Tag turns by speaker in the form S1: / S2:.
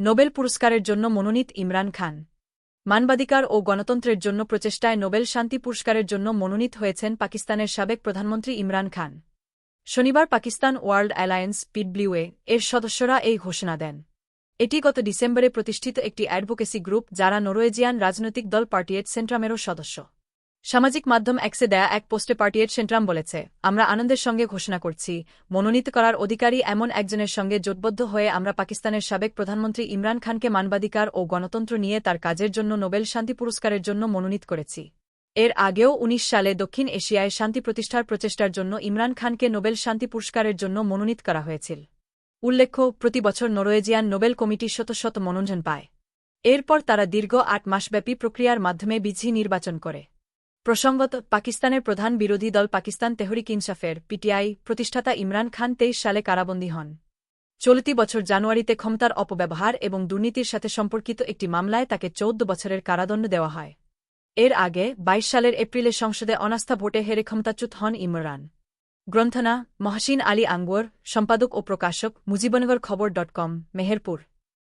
S1: Nobel পুরস্কারের জন্য মনোনীত ইমরান খান। মানবাধিকার ও গণতন্ত্রের জন্য প্রচেষ্টায় নোবেল শান্তি পুরস্কারের জন্য মনোনীত হয়েছেন পাকিস্তানের সাবেক প্রধানমন্ত্রী ইমরান খান। শনিবার পাকিস্তান ওয়ার্ল্ড অ্যালায়েন্স পিডব্লিউএ এর সদস্যরা এই ঘোষণা দেন। এটি গত ডিসেম্বরে প্রতিষ্ঠিত একটি অ্যাডভোকেসি গ্রুপ যারা নরওয়েজিয়ান রাজনৈতিক দল পার্টিয়েট সেন্ট্রামেরও সদস্য। সামাজিক মাধ্যম অ্যাক্সে দেয়া এক পোস্টে পার্টিয়েট সেন্ট্রাম বলেছে, আমরা আনন্দের সঙ্গে ঘোষণা করছি। মনোনীত করার অধিকারী এমন একজনের সঙ্গে জোটবদ্ধ হয়ে আমরা পাকিস্তানের সাবেক প্রধানমন্ত্রী ইমরান খানকে মানবাধিকার ও গণতন্ত্র নিয়ে তার কাজের জন্য নোবেল শান্তি পুরস্কারের জন্য মনোনীত করেছি। এর আগেও ১৯ সালে দক্ষিণ এশিয়ায় শান্তি প্রতিষ্ঠার প্রচেষ্টার জন্য ইমরান খানকে নোবেল শান্তি পুরস্কারের জন্য মনোনীত করা হয়েছিল। উল্লেখ্য, প্রতি বছর নরওয়েজিয়ান নোবেল কমিটি শত শত মনোনয়ন পায়। এরপর তারা দীর্ঘ আট মাসব্যাপী প্রক্রিয়ার মাধ্যমে বিঝি নির্বাচন করে। প্রসঙ্গত, পাকিস্তানের প্রধান বিরোধী দল পাকিস্তান তেহরিক ইনসাফের, পিটিআই, প্রতিষ্ঠাতা ইমরান খান তেইশ সালে কারাবন্দী হন। চলতি বছর জানুয়ারিতে ক্ষমতার অপব্যবহার এবং দুর্নীতির সাথে সম্পর্কিত একটি মামলায় তাকে চৌদ্দ বছরের কারাদণ্ড দেওয়া হয়। এর আগে ২২ সালের এপ্রিলে সংসদে অনাস্থা ভোটে হেরে ক্ষমতাচ্যুত হন ইমরান। গ্রন্থনা, মহসিন আলী আঙ্গুয়ার সম্পাদক ও প্রকাশক, মুজিবনগর খবর ডট কম, মেহেরপুর।